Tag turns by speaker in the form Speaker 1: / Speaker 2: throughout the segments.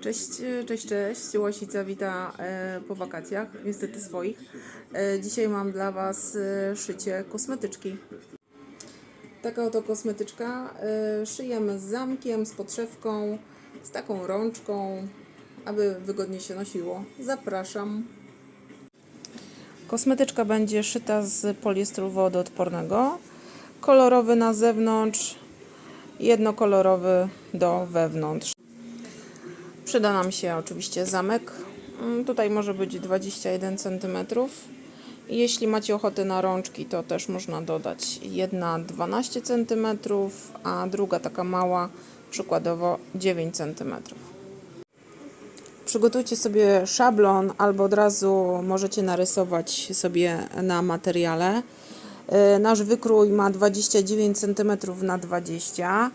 Speaker 1: Cześć, cześć, cześć. Łasica wita e, po wakacjach, niestety swoich. E, dzisiaj mam dla Was e, szycie kosmetyczki. Taka oto kosmetyczka. Szyjemy z zamkiem, z podszewką, z taką rączką, aby wygodnie się nosiło. Zapraszam. Kosmetyczka będzie szyta z poliestru wodoodpornego. Kolorowy na zewnątrz, jednokolorowy do wewnątrz. Przyda nam się oczywiście zamek. Mm, Tutaj może być 21 cm. Jeśli macie ochotę na rączki, to też można dodać jedna 12 cm, a druga taka mała, przykładowo 9 cm. Przygotujcie sobie szablon albo od razu możecie narysować sobie na materiale. Yy, Nasz wykrój ma 29 cm na 20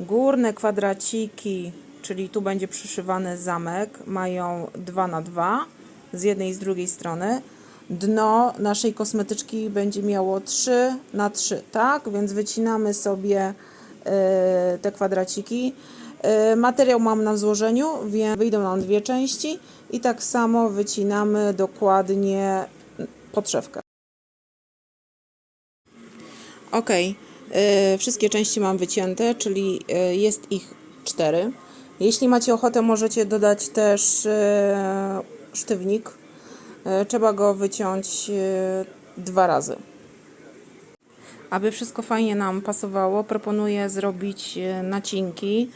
Speaker 1: Górne kwadraciki, czyli tu będzie przyszywany zamek, mają 2 na 2 z jednej i z drugiej strony. Dno naszej kosmetyczki będzie miało 3 na 3 tak? Więc wycinamy sobie yy, te kwadraciki. Yy, Materiał mam na złożeniu, więc wyjdą nam dwie części i tak samo wycinamy dokładnie podszewkę. Ok, wszystkie części mam wycięte, czyli jest ich cztery. Jeśli macie ochotę, możecie dodać też y, sztywnik. Y, Trzeba go wyciąć y, dwa razy. Aby wszystko fajnie nam pasowało, proponuję zrobić nacinki.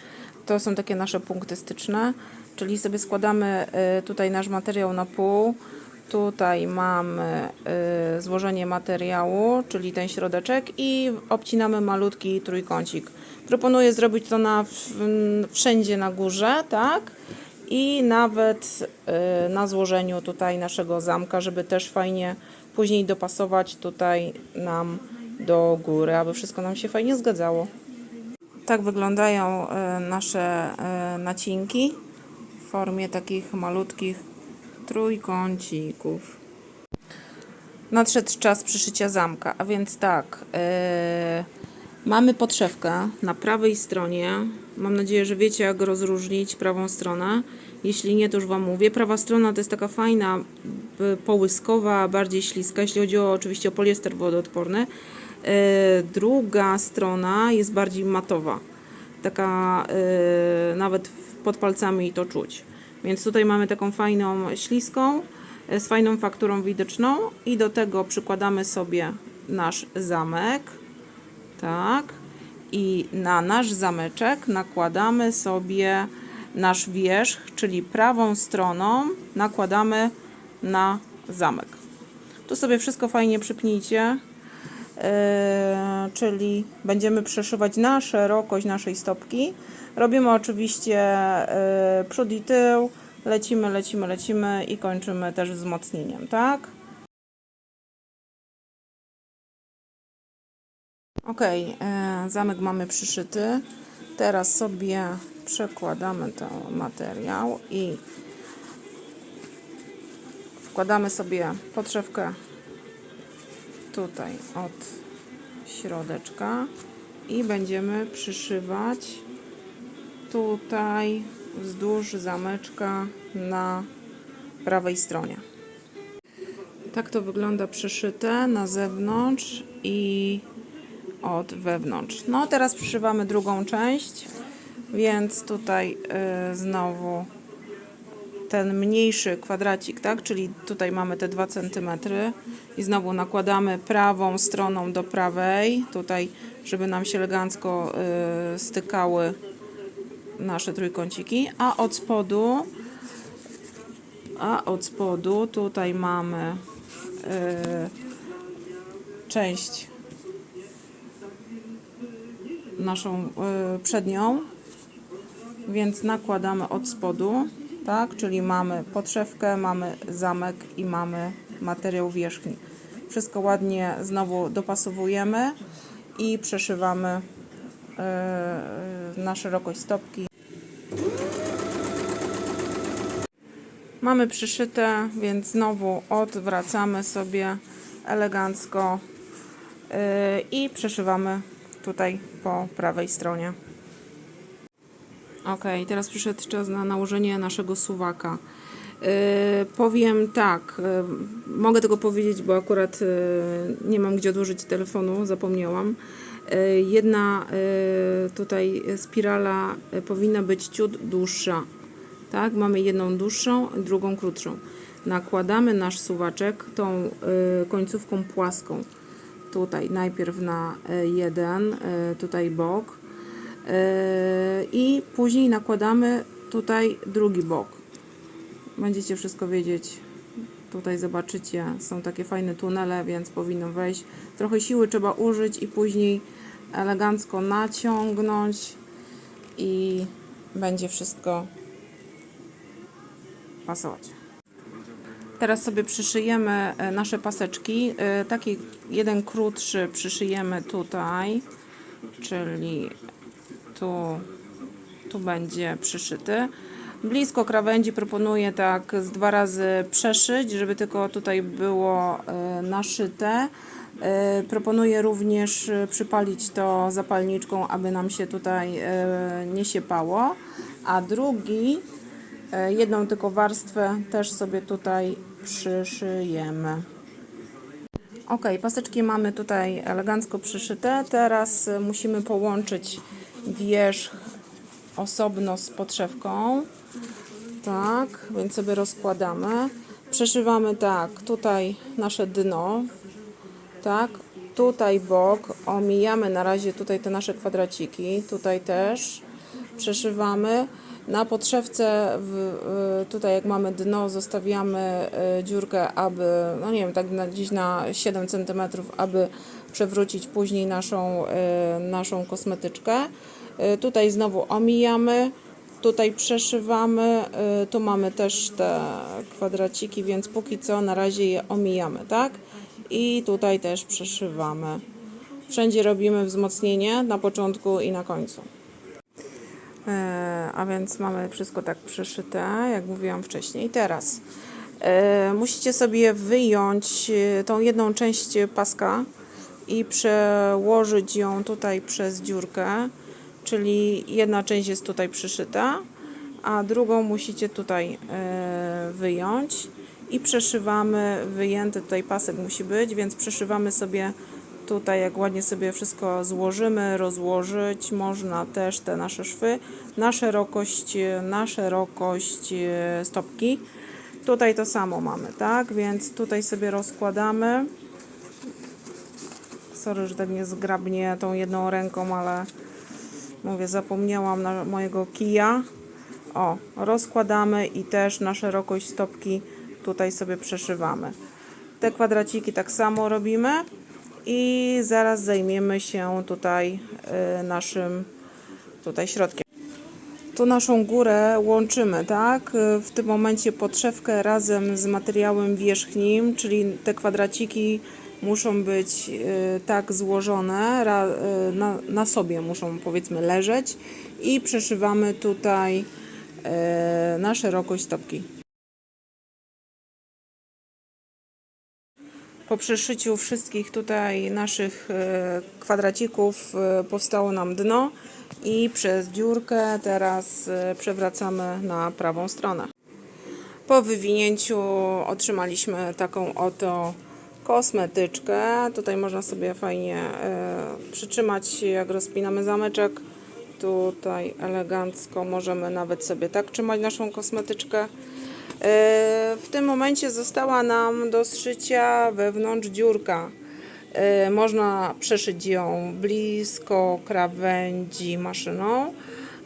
Speaker 1: To są takie nasze punkty styczne, czyli sobie składamy tutaj nasz materiał na pół. Tutaj mamy y, złożenie materiału, czyli ten środeczek i obcinamy malutki trójkącik. Proponuję zrobić to na, wszędzie na górze, tak? I nawet y, na złożeniu tutaj naszego zamka, żeby też fajnie później dopasować tutaj nam do góry, aby wszystko nam się fajnie zgadzało. Tak wyglądają e, nasze nacinki w formie takich malutkich trójkącików. Nadszedł czas przyszycia zamka, a więc tak, e, mamy podszewkę na prawej stronie. Mam nadzieję, że wiecie jak rozróżnić prawą stronę. Jeśli nie, to już Wam mówię. Prawa strona to jest taka fajna, b- połyskowa, bardziej śliska, jeśli chodzi o, oczywiście o poliester wodoodporny. E, Druga strona jest bardziej matowa. Taka e, nawet pod palcami to czuć. Więc tutaj mamy taką fajną śliską, e, z fajną fakturą widoczną i do tego przykładamy sobie nasz zamek. Tak. I na nasz zameczek nakładamy sobie nasz wierzch, czyli prawą stroną nakładamy na zamek. Tu sobie wszystko fajnie przypnijcie. Yy, czyli będziemy przeszywać na szerokość naszej stopki. Robimy oczywiście yy, przód i tył, lecimy, lecimy, lecimy i kończymy też wzmocnieniem, tak? Ok, zamek mamy przyszyty. Teraz sobie przekładamy ten materiał i wkładamy sobie podszewkę tutaj od środeczka i będziemy przyszywać tutaj wzdłuż zameczka na prawej stronie. Tak to wygląda przyszyte na zewnątrz i od wewnątrz. No teraz przyszywamy drugą część, więc tutaj y, znowu ten mniejszy kwadracik, tak? Czyli tutaj mamy te 2 cm i znowu nakładamy prawą stroną do prawej, tutaj, żeby nam się elegancko y, stykały nasze trójkąciki, a od spodu a od spodu tutaj mamy y, część naszą y, przednią więc nakładamy od spodu, tak, czyli mamy podszewkę, mamy zamek i mamy materiał wierzchni. Wszystko ładnie znowu dopasowujemy i przeszywamy yy, na szerokość stopki. Mamy przyszyte, więc znowu odwracamy sobie elegancko yy, i przeszywamy tutaj po prawej stronie. Ok, teraz przyszedł czas na nałożenie naszego suwaka. Yy, powiem tak, yy, mogę tego powiedzieć, bo akurat yy, nie mam gdzie odłożyć telefonu, zapomniałam. Yy, jedna yy, tutaj spirala yy, powinna być ciut dłuższa. Tak, mamy jedną dłuższą, drugą krótszą. Nakładamy nasz suwaczek tą yy, końcówką płaską. Tutaj najpierw na y, jeden, y, tutaj bok. I później nakładamy tutaj drugi bok. Będziecie wszystko wiedzieć. Tutaj zobaczycie, są takie fajne tunele, więc powinno wejść. Trochę siły trzeba użyć i później elegancko naciągnąć i będzie wszystko pasować. Teraz sobie przyszyjemy e, nasze paseczki. E, Taki jeden krótszy przyszyjemy tutaj, czyli tu, tu będzie przyszyty. Blisko krawędzi proponuję tak z dwa razy przeszyć, żeby tylko tutaj było e, naszyte. Proponuję również przypalić to zapalniczką, aby nam się tutaj nie siepało. A drugi, jedną tylko warstwę też sobie tutaj przyszyjemy. Ok, paseczki mamy tutaj elegancko przyszyte. Teraz y, musimy połączyć wierzch osobno z podszewką. Tak, więc sobie rozkładamy. Przeszywamy tak, tutaj nasze dno. Tak, tutaj bok. Omijamy na razie tutaj te nasze kwadraciki. Tutaj też przeszywamy. Na podszewce, w, y, tutaj jak mamy dno, zostawiamy y, dziurkę, aby, no nie wiem, tak na, gdzieś na 7 cm, aby przewrócić później naszą, y, naszą kosmetyczkę. Tutaj znowu omijamy, tutaj przeszywamy, tu mamy też te kwadraciki, więc póki co na razie je omijamy, tak? I tutaj też przeszywamy. Wszędzie robimy wzmocnienie na początku i na końcu. E, a więc mamy wszystko tak przeszyte, jak mówiłam wcześniej. Teraz e, musicie sobie wyjąć e, tą jedną część paska i przełożyć ją tutaj przez dziurkę, czyli jedna część jest tutaj przyszyta, a drugą musicie tutaj wyjąć i przeszywamy, wyjęty tutaj pasek musi być, więc przeszywamy sobie tutaj, jak ładnie sobie wszystko złożymy, rozłożyć, można też te nasze szwy na szerokość, na szerokość e, stopki. Tutaj to samo mamy, tak? Więc tutaj sobie rozkładamy. Sorry, że tak niezgrabnie tą jedną ręką, ale mówię, zapomniałam na mojego kija. O, rozkładamy i też na szerokość stopki tutaj sobie przeszywamy. Te kwadraciki tak samo robimy i zaraz zajmiemy się tutaj y, naszym tutaj środkiem. Tu naszą górę łączymy, tak? Y, W tym momencie podszewkę razem z materiałem wierzchnim, czyli te kwadraciki muszą być y, tak złożone, na, na sobie muszą powiedzmy leżeć i przeszywamy tutaj na szerokość stopki. Po przeszyciu wszystkich tutaj naszych e, kwadracików e, powstało nam dno i przez dziurkę teraz e, przewracamy na prawą stronę. Po wywinięciu otrzymaliśmy taką oto kosmetyczkę. Tutaj można sobie fajnie przytrzymać, jak rozpinamy zameczek. Tutaj elegancko możemy nawet sobie tak trzymać naszą kosmetyczkę. W tym momencie została nam do zszycia wewnątrz dziurka. E, Można przeszyć ją blisko krawędzi maszyną,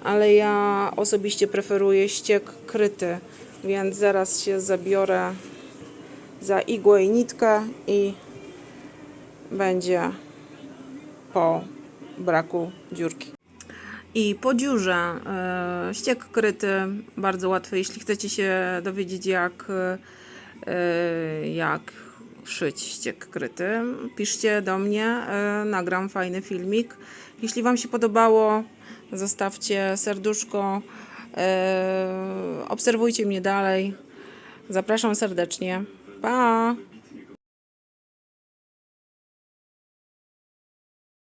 Speaker 1: ale ja osobiście preferuję ściek kryty, więc zaraz się zabiorę za igłę i nitkę i będzie po braku dziurki. I po dziurze e, ściek kryty, bardzo łatwy. Jeśli chcecie się dowiedzieć, jak, e, jak szyć ściek kryty, piszcie do mnie, e, nagram fajny filmik. Jeśli Wam się podobało, zostawcie serduszko, e, obserwujcie mnie dalej. Zapraszam serdecznie. Pa!